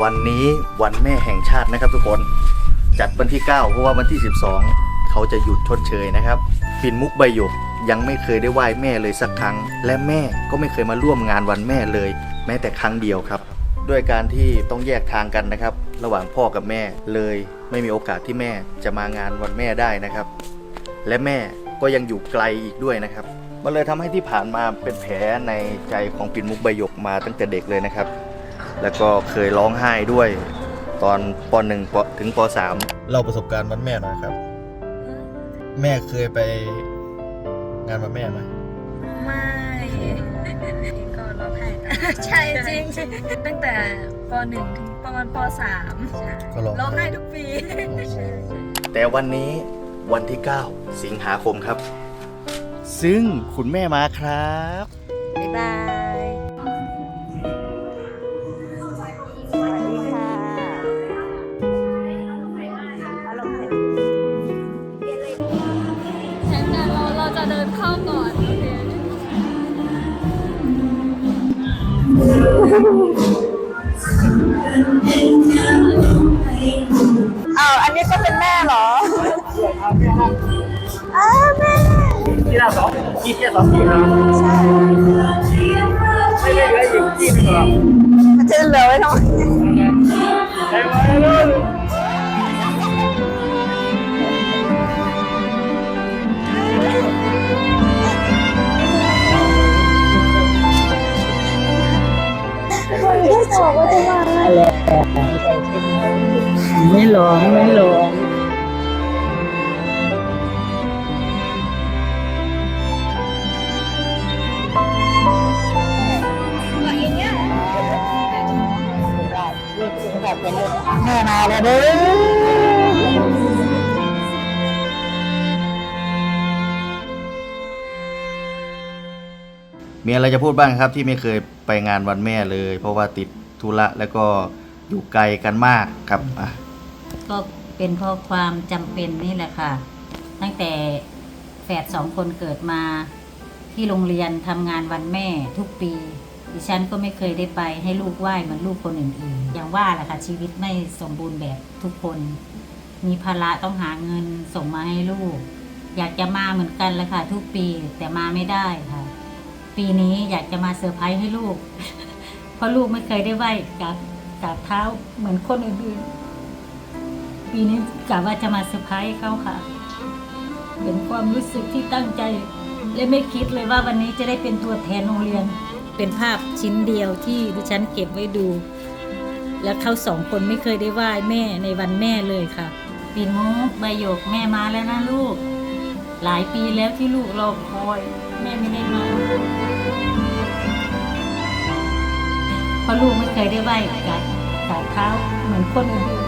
วันนี้วันแม่แห่งชาตินะครับทุกคนจัดวันที่ 9 เพราะว่าวันที่ 12 เขาจะหยุดชดเชยนะครับปิ่นมุกใบหยกยังไม่เคยได้ไหว้แม่เลยสักครั้ง และแม่ก็ไม่เคยมาร่วมงานวันแม่เลย แม้แต่ครั้งเดียวครับ ด้วยการที่ต้องแยกทางกันนะครับ ระหว่างพ่อกับแม่เลยไม่มีโอกาสที่แม่จะมางานวันแม่ได้นะครับ และแม่ก็ยังอยู่ไกลอีกด้วยนะครับมันเลยทำให้ที่ผ่านมาเป็นแผลในใจของปิ่นมุกใบหยกมาตั้งแต่เด็กเลยนะครับ แล้วก็เคยร้องไห้ด้วยตอนป .1 ปถึงป .3 เล่าประสบการณ์วันแม่หน่อยครับ แม่เคยไปงานวันแม่ไหมไม่ก็ร้องไห้ใช่จริงตั้งแต่ป .1 ถึงประมาณป .3 ก็ร้องร้องไห้ทุกปีโอ้โหแต่วันนี้วันที่ 9 สิงหาคมครับ ซึ่งคุณแม่มาครับ บ๊ายบาย จะเดินเข้าก่อน โอเค อ้าวอันนี้ก็เป็นแม่เหรออ้าวแม่ ที่เราสองกี่เที่ยวสองกี่ครับไม่ได้เหลืออยู่ที่หนึงหรอก มันจะเหลือไว้ทำไม ไม่หลงไม่หลงแม่มาแล้วเด้อมีอะไรจะพูดบ้างครับที่ไม่เคยไปงานวันแม่เลย เพราะว่าติดธุระแล้วก็ อยู่ไกลกันมากครับอะก็เป็นเพราะความจำเป็นนี่แหละค่ะ ตั้งแต่แฝดสองคนเกิดมา ที่โรงเรียนทำงานวันแม่ทุกปี ดิฉันก็ไม่เคยได้ไปให้ลูกไหว้เหมือนลูกคนอื่นๆอย่างว่าแหละค่ะชีวิตไม่สมบูรณ์แบบทุกคน มีภาระต้องหาเงินส่งมาให้ลูก อยากจะมาเหมือนกันแหละค่ะทุกปีแต่มาไม่ได้ค่ะ ปีนี้อยากจะมาเซอร์ไพรส์ให้ลูก เพราะลูกไม่เคยได้ไหว้กับ กับเท้าเหมือนคนอื่นๆ ปีนี้กะว่าจะมาเซอร์ไพรส์เขาค่ะ เป็นความรู้สึกที่ตั้งใจ และไม่คิดเลยว่าวันนี้จะได้เป็นตัวแทนโรงเรียน เป็นภาพชิ้นเดียวที่ดิฉันเก็บไว้ดู และเขาสองคนไม่เคยได้ไหว้แม่ในวันแม่เลยค่ะปีมุกใบหยกแม่มาแล้วนะลูก หลายปีแล้วที่ลูกรอคอย แม่ไม่ได้มาเพราะลูกไม่เคยได้ไหว้กั บกับเท้าเหมือนคนอื่น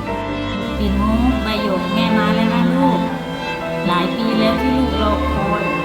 ปีนุใบหยกแม่มาแล้วนะลูก หลายปีแล้วที่ลูกรอคอย